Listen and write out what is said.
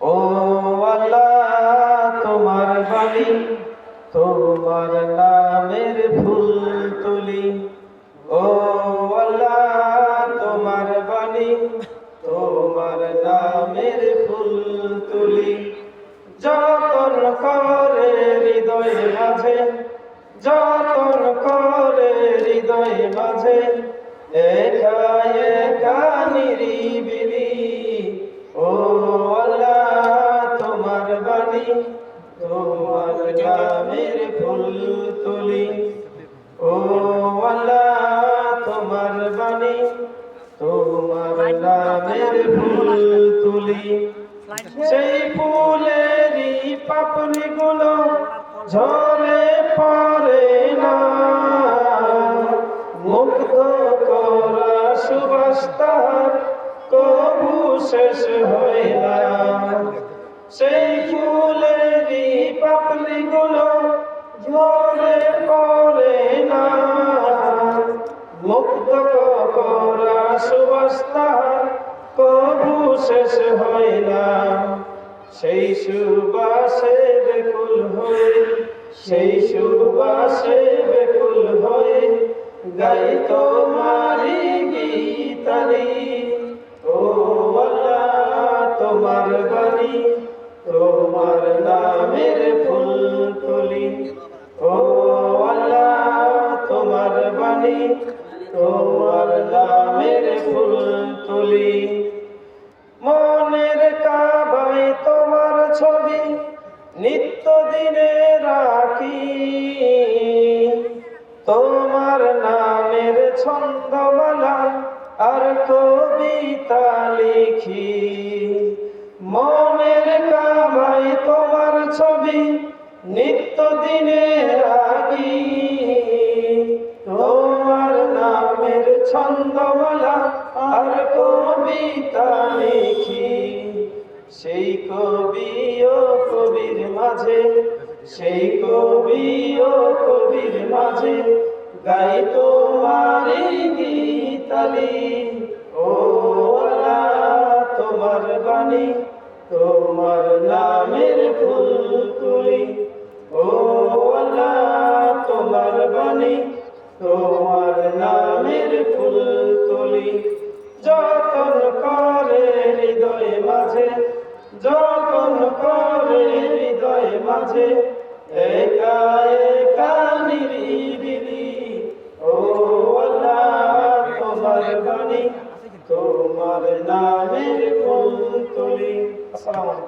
ও আল্লাহ, তোমার বাণী, তোমার নামের ফুল তুলি। ও আল্লাহ, তোমার বাণী, তোমার নামের ফুল তুলি। যতন করে হৃদয় মাঝে, যতন করে হৃদয় মাঝে একা একা নিরিবিলি তোমার নামের ফুল তুলি তোমার বাণী, তোমার নামের ফুল তুলি সেই ফুলেরই পাপড়ি গুলো ঝরে পড়ে না। মুগ্ধ করা সুবাস কবু শেষ হয় না। সেই ফুলেরই পাপড়ি গুলো ঝরে পড়ে না। মুগ্ধ করা সুবাস তাহার কবু শেষ হয় না। সেই সুবাসে বেকুল হয়ে, সেই সুবাসে বেকুল হয়ে গাই তোমারি গীতারি। ও তোমার বাণী তোমার নামের ফুল তুলি ও আল্লাহ, তোমার বাণী। তোমার নামের ফুল তুলি মনের কাবাই তোমার ছবি নিত্য দিনে রাখি। তোমার নামের ছন্দমালা আর কবিতা লিখি। নিত্য দিনে রাখি তোমার নামের ছন্দমালা আর কবিতা লিখি। সেই কবি ও কবির মাঝে, সেই কবি ও কবির মাঝে গাই তোমারি গীতালি। ও তোমার বাণী, তোমার নামের ফুল যতন করে হৃদয় মাঝে, একা একা নিরিবিলি। ও আল্লাহ, তোমার বাণী, তোমার নামের ফুল তুলি। আসসালামু